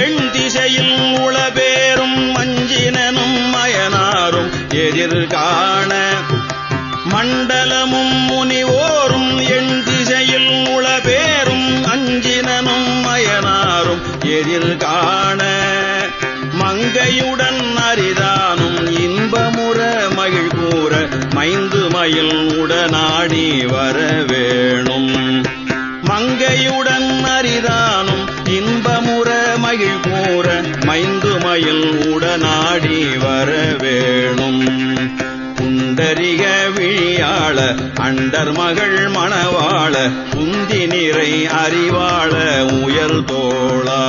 எண் திசையில் உளபேரும் மஞ்சினனும் மயனாரும் எதிர்காண மண்டலமும் முனிவோரும் எண் திசையில் உளபேரும் அஞ்சினனும் மயனாரும் எதிர்காண மங்கையுடன் அரிதானும் இன்பமுற மகிழ் கூற மைந்து மயில் உடனாடி வர வேணும் மங்கையுடன் அரிதானும் இன்பமுற மகிழ் கூற மைந்து மயில் உடனாடி வர வேணும் குண்டரிக விழியாள அண்டர் மகள் மணவாள குந்தி நிறை அறிவாள உயர் தோளா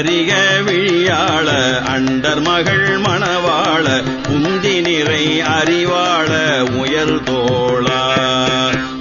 புண்டரிக விழியாள அண்டர் மகள் மணவாள புந்தி நிறை அறிவாள உயர் தோளா.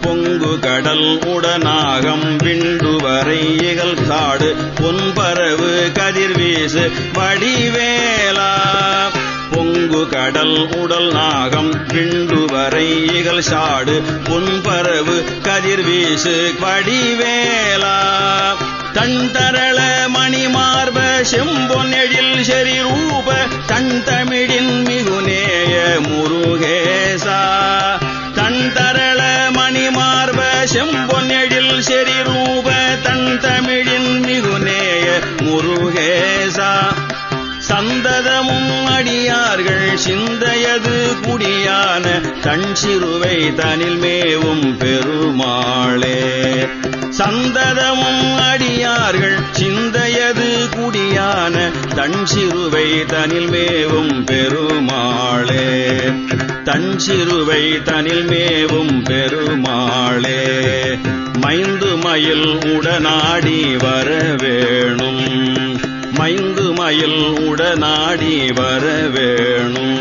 பொங்கு கடல் உடனாகம் விண்டுவரை இகல் காடு பொன்பரவு கதிர்வீசு வடிவேலா. பொங்கு கடல் உடல் நாகம் விண்டுவரை இகல் சாடு பொன்பரவு கதிர்வீசு வடிவேலா. தன் மணிமார்ப செம்பொன்னெழில் செறி ரூப தன் தமிழின் மிகுநேய முருகேசா. தன் மணிமார்ப செம்பொன்னெழில் செறி ரூப தன் தமிழின் மிகுநேய முருகேசா. சந்ததமும் அடியார்கள் சிந்தையது குடியான தன் சிறுவை தனில் மேவும் பெருமாளே. சந்ததமும் அடிய தஞ்சிறுவை தனில் மேவும் பெருமாளே. தஞ்சிறுவை தனில் மேவும் பெருமாளே. மைந்து மயில் உடனாடி வர வேணும். மைந்து மயில் உடனாடி வர வேணும்.